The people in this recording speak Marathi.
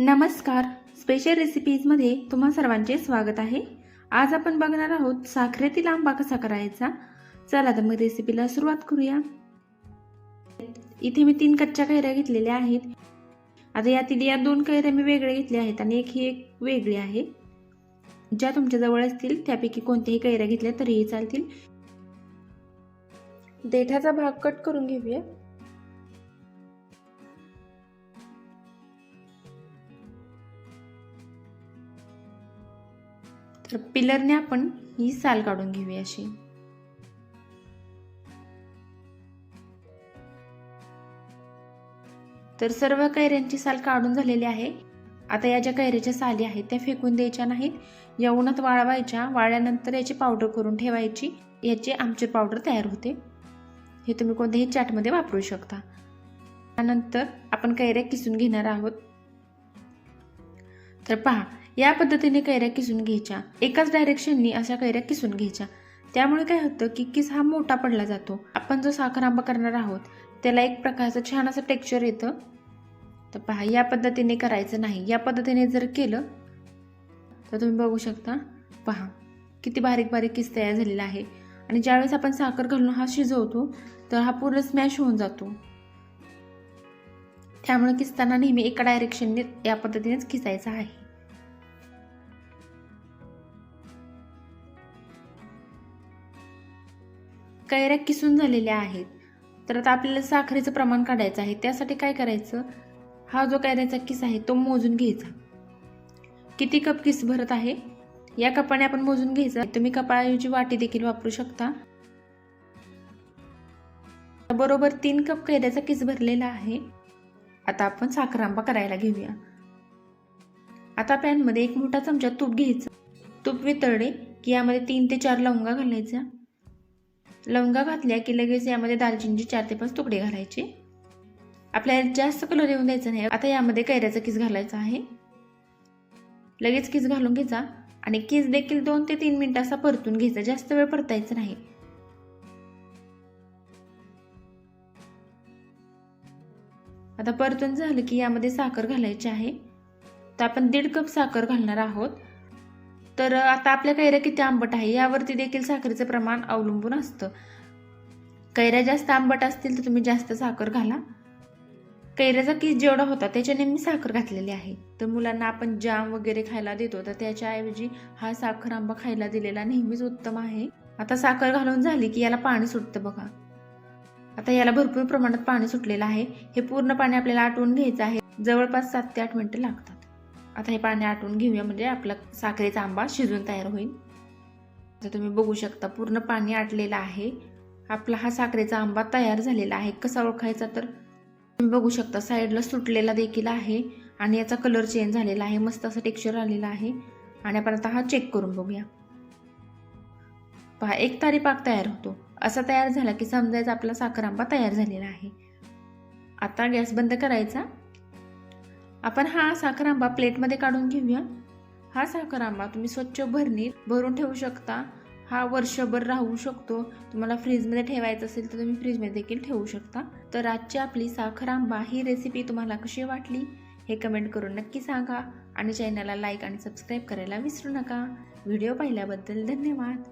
नमस्कार. स्पेशल रेसिपीजमध्ये तुम्हा सर्वांचे स्वागत आहे. आज आपण बघणार आहोत साखरेतील आंबा कसा करायचा? चला तर मग रेसिपीला सुरुवात करूया. इथे मी तीन कच्च्या कैऱ्या घेतलेल्या आहेत. आता यातील या दोन कैऱ्या मी वेगळ्या घेतल्या आहेत आणि एक ही एक वेगळी आहे. ज्या तुमच्याजवळ असतील त्यापैकी कोणत्याही कैऱ्या घेतल्या तरीही चालतील. देठाचा भाग कट करून घेऊया. तर पिलरने आपण ही साल काढून घेऊया अशी. तर सर्व कैऱ्यांची साल काढून झालेली आहे. आता या ज्या कैऱ्याच्या साली आहेत त्या फेकून द्यायच्या नाहीत. या उन्हात वाळवायच्या वाळल्यानंतर याची पावडर करून ठेवायची. याची आमचूर पावडर तयार होते. हे तुम्ही कोणत्याही चाटमध्ये वापरू शकता. त्यानंतर आपण कैऱ्या किसून घेणार आहोत. तर पहा या पद्धतीने कैऱ्या किसून घ्यायच्या. एकाच डायरेक्शननी अशा कैऱ्या किसून घ्यायच्या. त्यामुळे काय होतं की किस हा मोठा पडला जातो. आपण जो साखर आंबा करणार आहोत त्याला एक प्रकारचं छान असं टेक्स्चर येतं. तर पहा या पद्धतीने करायचं नाही. या पद्धतीने जर केलं तर तुम्ही बघू शकता पहा किती बारीक बारीक किस तयार झालेला आहे. आणि ज्यावेळेस आपण साखर घालून हा शिजवतो तर हा पूर्ण स्मॅश होऊन जातो. त्यामुळे किसताना नेहमी एका डायरेक्शनने या पद्धतीनेच किसायचं आहे. कैऱ्या किसून झालेल्या आहेत. तर आता आपल्याला साखरेचं प्रमाण काढायचं आहे. त्यासाठी काय करायचं? हा जो कैऱ्याचा किस आहे तो मोजून घ्यायचा. किती कप किस भरत आहे? या कपाने आपण मोजून घ्यायचा. तुम्ही कपाळाऐवजी वाटी देखील वापरू शकता. बरोबर तीन कप कैऱ्याचा किस भरलेला आहे. आता आपण साखर आंबा करायला घेऊया. आता पॅनमध्ये एक मोठा चमचा तूप घ्यायचा. तूप वितळले की यामध्ये तीन ते चार लवंगा घालायच्या. लवंगा घातल्या की लगेच यामध्ये दालचिनीचे चार ते पाच तुकडे घालायचे. आपल्याला जास्त कलर येऊन द्यायचा नाही. आता यामध्ये कैऱ्याचा किस घालायचा आहे. लगेच किस घालून घ्यायचा आणि किस देखील दोन ते तीन मिनिट असा परतून घ्यायचा. जास्त वेळ परतायचा नाही. आता परतून झालं की यामध्ये साखर घालायची आहे. तर आपण दीड कप साखर घालणार आहोत. तर आता आपल्या कैऱ्या किती आंबट आहे यावरती देखील साखरेचं प्रमाण अवलंबून असतं. कैऱ्या जास्त आंबट असतील तर तुम्ही जास्त साखर घाला. कैऱ्याचा किस जेवढा होता त्याच्याने मी साखर घातलेली आहे. तर मुलांना आपण जाम वगैरे खायला देतो तर त्याच्याऐवजी हा साखर आंबा खायला दिलेला नेहमीच उत्तम आहे. आता साखर घालून झाली की याला पाणी सुटतं बघा. आता याला भरपूर प्रमाणात पाणी सुटलेलं आहे. हे पूर्ण पाणी आपल्याला आटवून घ्यायचं आहे. जवळपास सात ते आठ मिनिटं लागतात. आता हे पाणी आटवून घेऊया म्हणजे आपला साखरेचा आंबा शिजून तयार होईल. आता तुम्ही बघू शकता पूर्ण पाणी आटलेलं आहे. आपला हा साखरेचा आंबा तयार झालेला आहे. कसा ओळखायचा तर तुम्ही बघू शकता साईडला सुटलेला देखील आहे आणि याचा कलर चेंज झालेला आहे. मस्त असं टेक्स्चर आलेलं आहे. आणि आपण आता हा चेक करून बघूया. पहा एक तारी पाक तयार होतो. असा तयार झाला की समजायचा आपला साखर आंबा तयार झालेला आहे. आता गॅस बंद करायचा. आपण हा साखर आंबा प्लेटमध्ये काढून घेऊया. हा साखर आंबा तुम्ही स्वच्छ भरणीत भरून ठेवू शकता. हा वर्षभर राहू शकतो. तुम्हाला फ्रीजमध्ये ठेवायचं असेल तर तुम्ही फ्रीजमध्ये देखील ठेवू शकता. तर आजची आपली साखर आंबा ही रेसिपी तुम्हाला कशी वाटली हे कमेंट करून नक्की सांगा. आणि चॅनलला लाईक आणि सबस्क्राईब करायला विसरू नका. व्हिडिओ पाहिल्याबद्दल धन्यवाद.